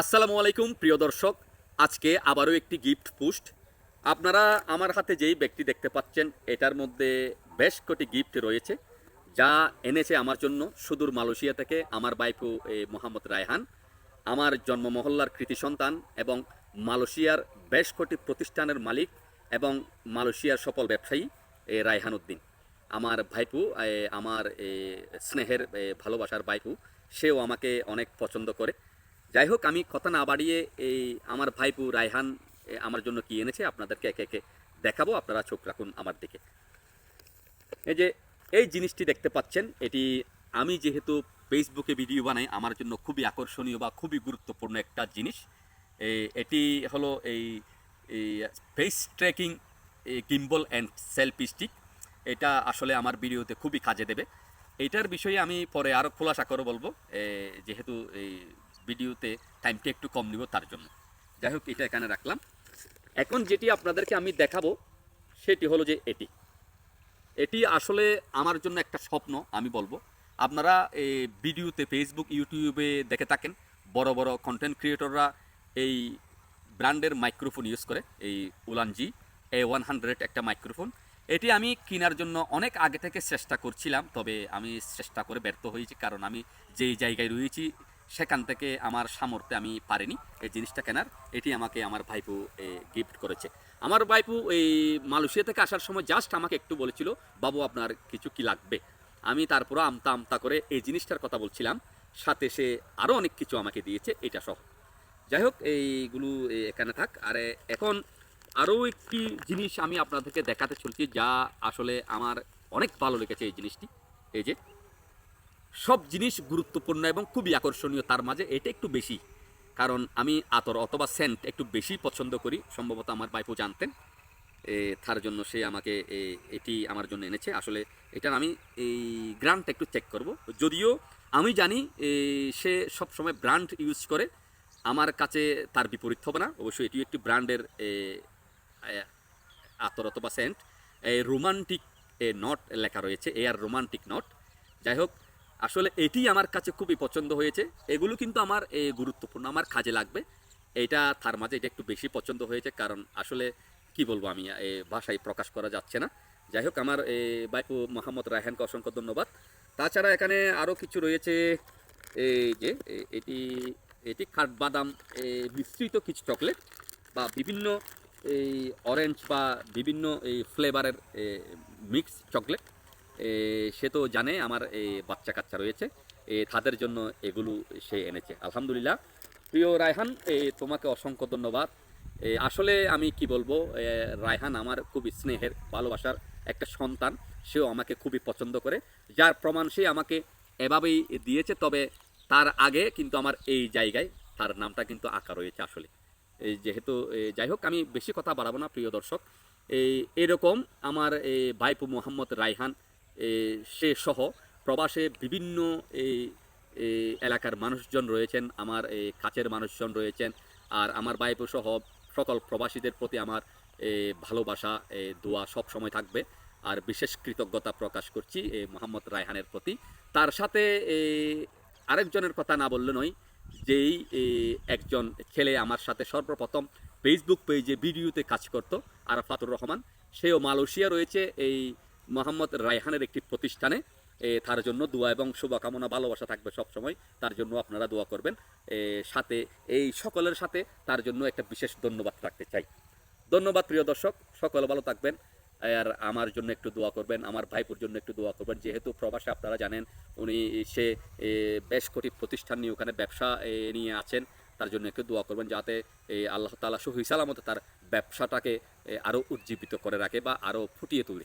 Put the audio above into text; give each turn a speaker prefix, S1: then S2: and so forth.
S1: আসসালামু আলাইকুম, প্রিয় দর্শক। আজকে আবারও একটি গিফট পোস্ট আপনারা আমার হাতে যেই ব্যক্তি দেখতে পাচ্ছেন, এটার মধ্যে বেশ কটি গিফট রয়েছে, যা এনেছে আমার জন্য সুদূর মালয়েশিয়া থেকে আমার বাইপু মোহাম্মদ রায়হান। আমার জন্ম মহল্লার কৃতি সন্তান এবং মালয়েশিয়ার বেশ কটি প্রতিষ্ঠানের মালিক এবং মালয়েশিয়ার সফল ব্যবসায়ী রায়হান উদ্দিন। আমার ভাইপু আমার স্নেহের ভালোবাসার ভাইপু সেও আমাকে অনেক পছন্দ করে। যাই হোক আমি কথা না বাড়িয়ে এই আমার ভাইপু রায়হান আমার জন্য কি এনেছে আপনাদেরকে একে একে দেখাবো। আপনারা চোখ রাখুন আমার দিকে। এই যে, এই জিনিসটি দেখতে পাচ্ছেন, এটি আমি যেহেতু ফেসবুকে ভিডিও বানাই, আমার জন্য খুবই আকর্ষণীয় বা খুবই গুরুত্বপূর্ণ একটা জিনিস। এটি হলো এই face tracking gimbal and selfie stick এটা আসলে আমার ভিডিওতে খুবই কাজে দেবে। এটার বিষয়ে আমি পরে আরও খোলাসা করে বলব। যেহেতু এই ভিডিওতে টাইমটা একটু কম নিব তার জন্য। যাই হোক এটা এখানে রাখলাম। এখন যেটি আপনাদেরকে আমি দেখাবো, সেটি হলো যে এটি। এটি আসলে আমার জন্য একটা স্বপ্ন, আমি বলব। আপনারা এই ভিডিওতে ফেসবুক ইউটিউবে দেখে থাকেন, বড় বড় কন্টেন্ট ক্রিয়েটররা এই ব্র্যান্ডের মাইক্রোফোন ইউজ করে, এই উলানজি এ ওয়ান হান্ড্রেড একটা মাইক্রোফোন এটি আমি কেনার জন্য অনেক আগে থেকে চেষ্টা করছিলাম, তবে আমি চেষ্টা করে ব্যর্থ হয়েছি, কারণ আমি যেই জায়গায় রয়েছি সেখান থেকে আমার সামর্থ্যে আমি পারিনি এই জিনিসটা কেনার। এটি আমাকে আমার ভাইপু গিফট করেছে। আমার ভাইপু এই মালয়েশিয়া থেকে আসার সময় জাস্ট আমাকে একটু বলেছিল, বাবু, আপনার কিছু কি লাগবে? আমি তারপর আমতা আমতা করে এই জিনিসটার কথা বলছিলাম। সাথে সে আরও অনেক কিছু আমাকে দিয়েছে, এটা সহ। যাই হোক, এইগুলো এখানে থাক। আর এখন আরও একটি জিনিস আমি আপনাদেরকে দেখাতে চলছি, যা আসলে আমার অনেক ভালো লেগেছে এই জিনিসটি। এই যে সব জিনিস গুরুত্বপূর্ণ এবং খুবই আকর্ষণীয় তার মাঝে এটা একটু বেশি। কারণ আমি আতর অথবা সেন্ট একটু বেশি পছন্দ করি, সম্ভবত আমার বাইপু জানতেন। তার জন্য সে আমাকে এটি আমার জন্য এনেছে। আসলে এটার আমি এই গ্রান্টটা একটু চেক করব। যদিও আমি জানি সে সব সময় ব্র্যান্ড ইউজ করে। আমার কাছে তার বিপরীত হবে না। অবশ্যই এটিও একটি ব্র্যান্ডের আতর অথবা সেন্ট। রোমান্টিক নট লেখা রয়েছে, এ আর রোমান্টিক নট। যাই হোক আসলে এটি আমার কাছে খুবই পছন্দ হয়েছে। এগুলো কিন্তু আমার গুরুত্বপূর্ণ, আমার কাজে লাগবে। এটা তার মাঝে এটা একটু বেশি পছন্দ হয়েছে কারণ আসলে কি বলব আমি ভাষায় প্রকাশ করা যাচ্ছে না। যাই হোক, আমার বাইপু মোহাম্মদ রায়হানকে অসংখ্য ধন্যবাদ। তাছাড়া এখানে আরও কিছু রয়েছে এই যে এটি এটি কাঠবাদাম মিশ্রিত কিছু চকলেট বা বিভিন্ন, এই, অরেঞ্জ বা বিভিন্ন, এই, ফ্লেভারের মিক্স চকলেট। সে তো জানে আমার এই বাচ্চা কাচ্চা রয়েছে। তাদের জন্য এগুলো সে এনেছে। আলহামদুলিল্লাহ। প্রিয় রায়হান তোমাকে অসংখ্য ধন্যবাদ। আসলে আমি কি বলব রায়হান আমার খুব স্নেহের, ভালোবাসার একটা সন্তান। সেও আমাকে খুবই পছন্দ করে। যার প্রমাণ সে আমাকে এভাবেই দিয়েছে, তবে তার আগে কিন্তু আমার এই জায়গায় তার নামটা কিন্তু আঁকা রয়েছে আসলে। এই যেহেতু যাই হোক, আমি বেশি কথা বাড়াবো না, প্রিয় দর্শক। এই এরকম আমার এই ভাইপু মোহাম্মদ রায়হান সে সহ প্রবাসে বিভিন্ন এই এলাকার মানুষজন রয়েছেন, আমার এই কাছের মানুষজন রয়েছেন, আর আমার ভাইপু সহ সকল প্রবাসীদের প্রতি আমার ভালোবাসা দোয়া সব সময় থাকবে। আর বিশেষ কৃতজ্ঞতা প্রকাশ করছি মোহাম্মদ রায়হানের প্রতি। তার সাথে আরেকজনের কথা না বললে নয়, যেই একজন ছেলে আমার সাথে সর্বপ্রথম ফেসবুক পেজে ভিডিওতে কাজ করত, আরাফাতুর রহমান। সেও মালয়েশিয়া রয়েছে, এই মোহাম্মদ রায়হানের একটি প্রতিষ্ঠানে তার জন্য দোয়া এবং শুভকামনা, ভালোবাসা থাকবে সবসময়। তার জন্য আপনারা দোয়া করবেন। সাথে, এই সকলের সাথে তার জন্য একটা বিশেষ ধন্যবাদ রাখতে চাই। ধন্যবাদ প্রিয় দর্শক, সকলে ভালো থাকবেন। আর আমার জন্য একটু দোয়া করবেন, আমার ভাইপুর জন্য একটু দোয়া করবেন। যেহেতু প্রবাসে আপনারা জানেন, উনি সে বেশ কটি প্রতিষ্ঠান নিয়ে ওখানে ব্যবসা নিয়ে আছেন। তার জন্য একটু দোয়া করবেন যাতে এই আল্লাহ তালা সহি সালামতে তার ব্যবসাটাকে আরও উজ্জীবিত করে রাখে বা আরও ফুটিয়ে তোলে।